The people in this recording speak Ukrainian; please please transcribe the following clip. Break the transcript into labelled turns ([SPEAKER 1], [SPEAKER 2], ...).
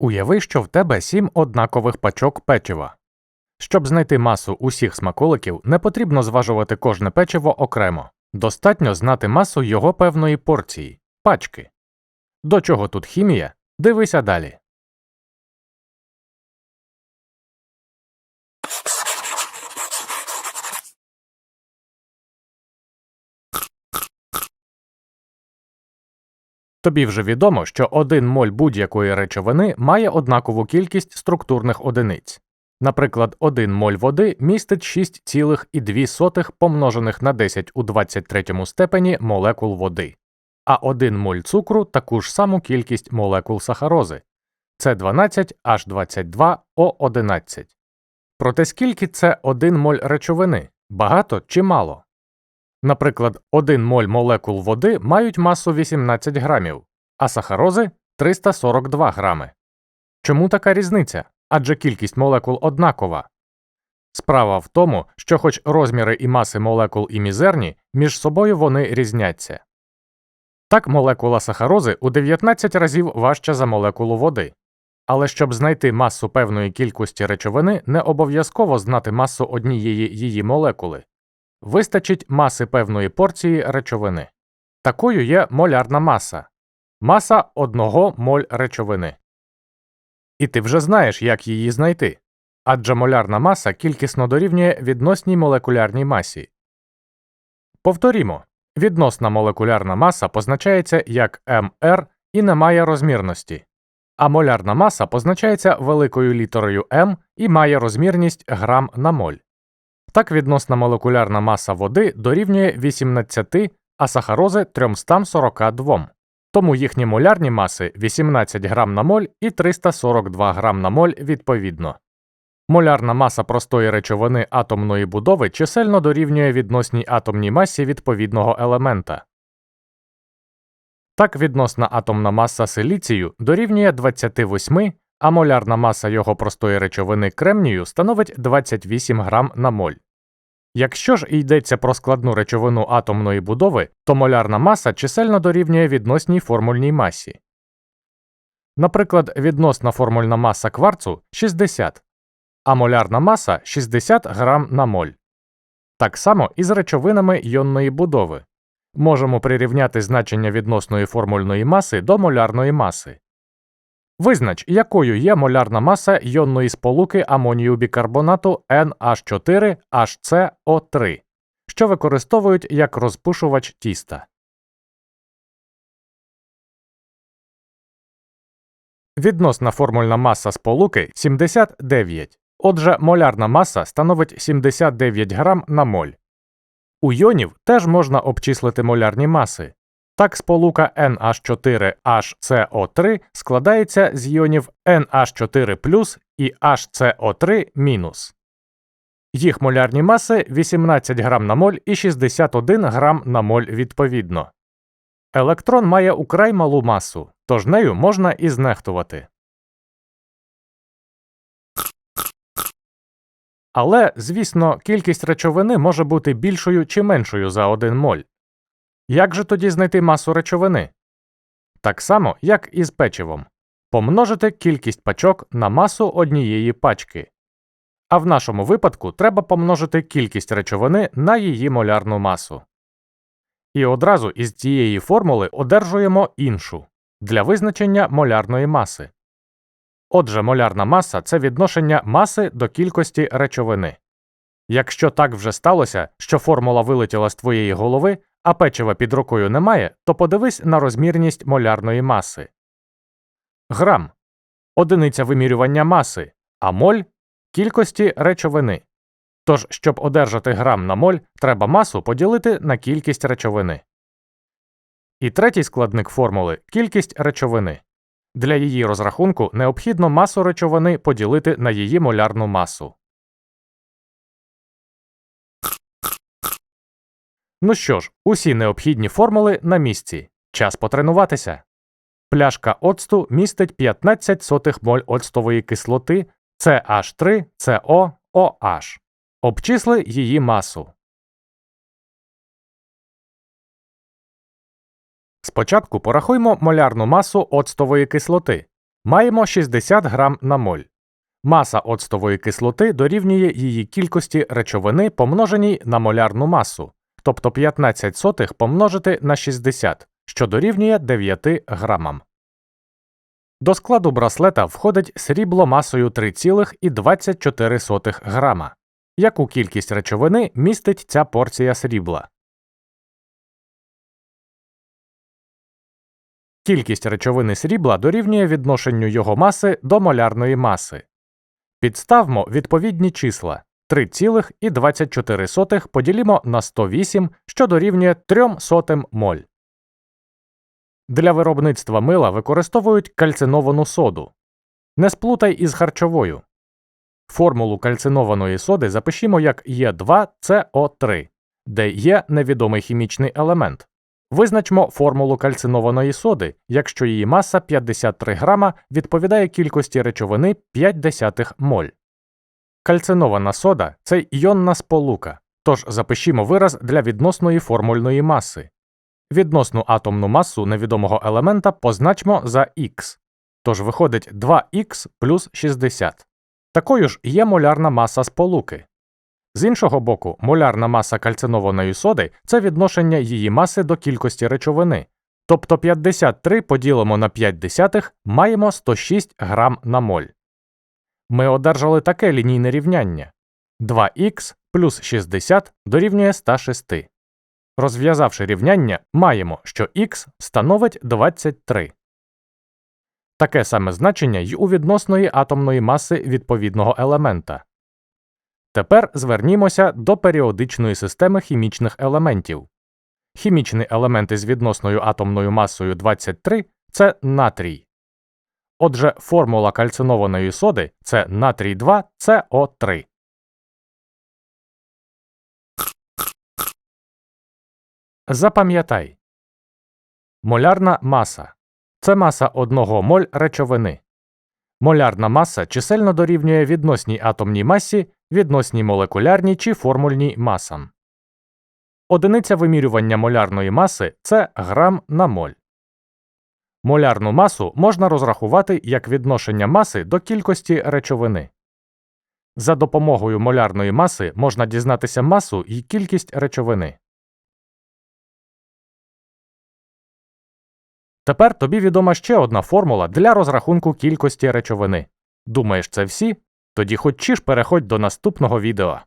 [SPEAKER 1] Уяви, що в тебе сім однакових пачок печива. Щоб знайти масу усіх смаколиків, не потрібно зважувати кожне печиво окремо. Достатньо знати масу його певної порції пачки. До чого тут хімія? Дивися далі. Тобі вже відомо, що один моль будь-якої речовини має однакову кількість структурних одиниць. Наприклад, 1 моль води містить 6,2 помножених на 10 у 23 степені молекул води, а 1 моль цукру таку ж саму кількість молекул сахарози це 12 H22 O11. Проте скільки це 1 моль речовини? Багато чи мало? Наприклад, 1 моль молекул води мають масу 18 грамів, а сахарози 342 грами. Чому така різниця? Адже кількість молекул однакова. Справа в тому, що хоч розміри і маси молекул і мізерні, між собою вони різняться. Так молекула сахарози у 19 разів важча за молекулу води. Але щоб знайти масу певної кількості речовини, не обов'язково знати масу однієї її молекули. Вистачить маси певної порції речовини. Такою є молярна маса маса одного моль речовини. І ти вже знаєш, як її знайти. Адже молярна маса кількісно дорівнює відносній молекулярній масі. Повторімо відносна молекулярна маса позначається як МР і не має розмірності, а молярна маса позначається великою літерою М і має розмірність грам на моль. Так відносна молекулярна маса води дорівнює 18, а сахарози 342. Тому їхні молярні маси 18 грам на моль і 342 грам на моль відповідно. Молярна маса простої речовини атомної будови чисельно дорівнює відносній атомній масі відповідного елемента. Так відносна атомна маса силіцію дорівнює 28, а молярна маса його простої речовини кремнію становить 28 грам на моль. Якщо ж йдеться про складну речовину атомної будови, то молярна маса чисельно дорівнює відносній формульній масі. Наприклад, відносна формульна маса кварцу 60, а молярна маса 60 грам на моль. Так само і з речовинами йонної будови. Можемо прирівняти значення відносної формульної маси до молярної маси. Визнач, якою є молярна маса йонної сполуки амонію бікарбонату NH4HCO3, що використовують як розпушувач тіста. Відносна формульна маса сполуки 79. Отже, молярна маса становить 79 грам на моль. У йонів теж можна обчислити молярні маси. Так сполука NH4HCO3 складається з іонів NH4 і HCO3 Їх молярні маси 18 грам на моль і 61 грам на моль відповідно. Електрон має украй малу масу, тож нею можна і знехтувати. Але, звісно, кількість речовини може бути більшою чи меншою за 1 моль. Як же тоді знайти масу речовини? Так само, як і з печивом помножити кількість пачок на масу однієї пачки. А в нашому випадку треба помножити кількість речовини на її молярну масу. І одразу із цієї формули одержуємо іншу для визначення молярної маси. Отже, молярна маса це відношення маси до кількості речовини. Якщо так вже сталося, що формула вилетіла з твоєї голови, а печива під рукою немає, то подивись на розмірність молярної маси. Грам одиниця вимірювання маси, а моль кількості речовини. Тож, щоб одержати грам на моль, треба масу поділити на кількість речовини. І третій складник формули кількість речовини. Для її розрахунку необхідно масу речовини поділити на її молярну масу. Ну що ж, усі необхідні формули на місці. Час потренуватися. Пляшка оцту містить 15 сотих моль оцтової кислоти CH3COOH. Обчисли її масу. Спочатку порахуймо молярну масу оцтової кислоти. Маємо 60 грам на моль. Маса оцтової кислоти дорівнює її кількості речовини помноженій на молярну масу, тобто 15 сотих помножити на 60, що дорівнює 9 грамам. До складу браслета входить срібло масою 3,24 грама. Яку кількість речовини містить ця порція срібла? Кількість речовини срібла дорівнює відношенню його маси до молярної маси. Підставмо відповідні числа 3,24 поділімо на 108, що дорівнює 3 сотим моль. Для виробництва мила використовують кальциновану соду. Не сплутай із харчовою. Формулу кальцинованої соди запишімо як Е2СО3, де є невідомий хімічний елемент. Визначмо формулу кальцинованої соди, якщо її маса 53 грама відповідає кількості речовини 0,5 моль. Кальцинована сода це іонна сполука, тож запишімо вираз для відносної формульної маси. Відносну атомну масу невідомого елемента позначмо за х, тож виходить 2х плюс 60. Такою ж є молярна маса сполуки. З іншого боку, молярна маса кальцинованої соди це відношення її маси до кількості речовини. Тобто 53 поділимо на 5 десятих маємо 106 грам на моль. Ми одержали таке лінійне рівняння 2х плюс 60 дорівнює 106. Розв'язавши рівняння, маємо, що х становить 23. Таке саме значення й у відносної атомної маси відповідного елемента. Тепер звернімося до періодичної системи хімічних елементів. Хімічний елемент із відносною атомною масою 23 це натрій. Отже, формула кальцинованої соди це натрій 2 СО3. Запам'ятай. Молярна маса це маса одного моль речовини. Молярна маса чисельно дорівнює відносній атомній масі, відносній молекулярній чи формульній масам. Одиниця вимірювання молярної маси це грам на моль. Молярну масу можна розрахувати як відношення маси до кількості речовини. За допомогою молярної маси можна дізнатися масу і кількість речовини. Тепер тобі відома ще одна формула для розрахунку кількості речовини. Думаєш, це всі? Тоді хоч чи переходь до наступного відео.